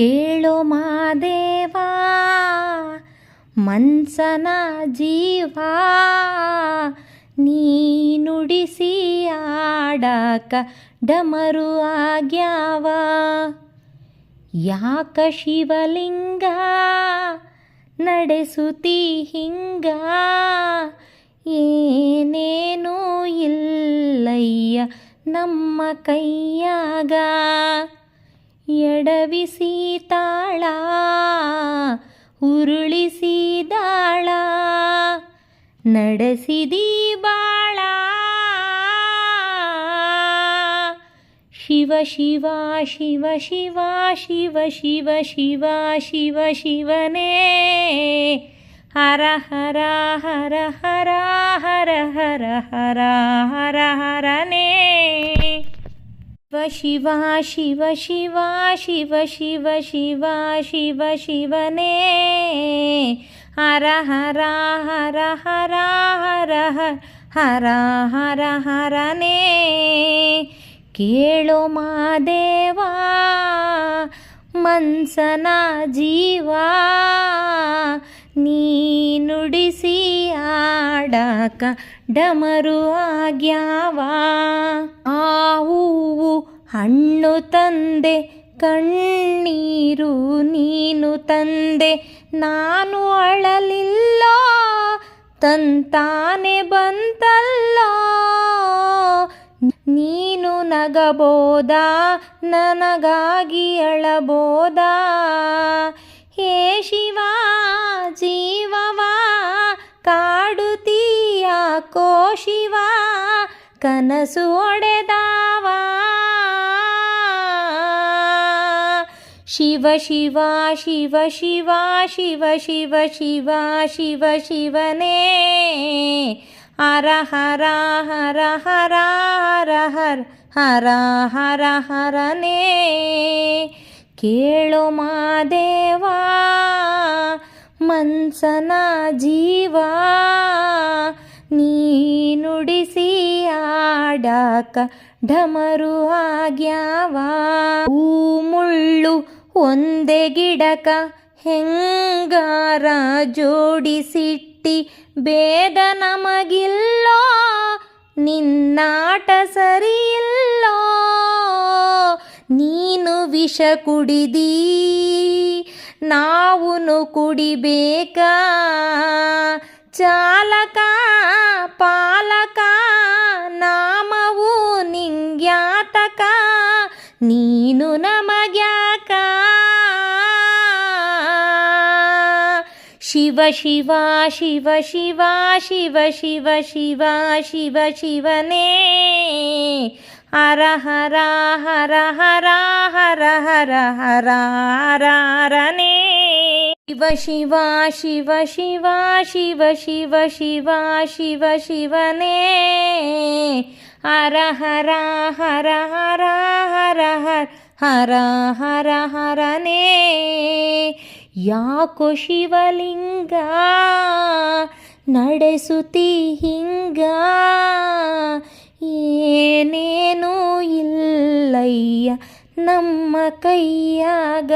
ಕೇಳೋ ಮಾದೇವಾ ಮನ್ಸನ ಜೀವ ನೀನುಡಿಸಿ ಆಡಕ ಡಮರು ಆಗ್ಯಾವ. ಯಾಕ ಶಿವಲಿಂಗ ನಡೆಸುತ್ತಿ ಹಿಂಗ? ಏನೇನೂ ಇಲ್ಲಯ್ಯ ನಮ್ಮ ಕೈಯಾಗ. ಎಡವಿಸಿ ಸೀತಾಳ ಉರುಳಿಸಿ ದಾಳ ನಡೆಸಿದಿ ಬಾಳ ಶಿವ ಶಿವ ಶಿವ ಶಿವ ಶಿವ ಶಿವ ಶಿವ ಶಿವ, ಶಿವನೇ. ಹರ ಹರ ಹರ ಹರ ಹರ ಹರ ಹರ ಹರ ಹರನೇ ಶಿವ ಶಿವ ಶಿವ ಶಿವ ಶಿವ ಶಿವ ಶಿವ ಶಿವನೇ ಹರ ಹರ ಹರ ಹರ ಹರ ಹರ ಹರ ಹರನೇ ಕೇಳೋ ಮಾದೇವ ಮನ್ಸನ ಜೀವ ನೀ ನುಡಿಸಿ ಆಡಾಕ ಡಮರು ಆಗ್ಯಾವ. ಆ ಹೂವು ಹಣ್ಣು ತಂದೆ, ಕಣ್ಣೀರು ನೀನು ತಂದೆ, ನಾನು ಅಳಲಿಲ್ಲ, ತಂತಾನೆ ಬಂತಲ್ಲ. ನೀನು ನಗಬೋದಾ, ನನಗಾಗಿ ಅಳಬೋದಾ. ಹೇ ಕಾಡುತ್ತೀಯಾಕೋ ಶಿವ, ಕನಸು ಒಡೆದಾವ. ಶಿವ ಶಿವ ಶಿವ ಶಿವ ಶಿವ ಶಿವ ಶಿವ ಶಿವ, ಶಿವನೇ. ಹರ ಹರ ಹರ ಹರ ಹರ ಹರ ಹರ ಹರ, ಹರನೇ. ಕೇಳು ಮಾದೇವ ಮನ್ಸನ ಜೀವ. ನೀ ನುಡಿಸಿ ಆಡಾಕ ಢಮರು ಆಗ್ಯಾವ. ಹೂ ಮುಳ್ಳು ಒಂದೇ ಗಿಡಕ ಹೆಂಗಾರ ಜೋಡಿಸಿಟ್ಟಿ ಬೇದ ನಮಗಿಲ್ಲೋ, ನಿನ್ನಾಟ ಸರಿಯಿಲ್ಲೋ. ನೀನು ವಿಷ ಕುಡಿದೀ, ನಾವುನು ಕುಡಿಬೇಕಾ? ಚಾಲಕ ಪಾಲಕ ನಾಮವು ನಿಂಗ್ಯಾತಕ ನೀನು ನಮಗ್ಯಾಕ ಶಿವ ಶಿವ ಶಿವ ಶಿವ ಶಿವ ಶಿವ ಶಿವ ಶಿವ ಶಿವನೇ ಹರ ಹರ ಹರ ಹರ ಹರ ಹರ ಹರ ಹರ ಹರನೇ ಶಿವ ಶಿವ ಶಿವ ಶಿವ ಶಿವ ಶಿವ ಶಿವ ಶಿವ ಶಿವನೇ. ಹರ ಹರ ಹರ ಹರ ಹರ ಹರ ಹರ ಹರ ಹರನೇ. ಯಾಕೋ ಶಿವಲಿಂಗ ನಡೆಸುತ್ತಿ ಹಿಂಗ? ಏನೇನೂ ಇಲ್ಲಯ್ಯ ನಮ್ಮ ಕೈಯಾಗ.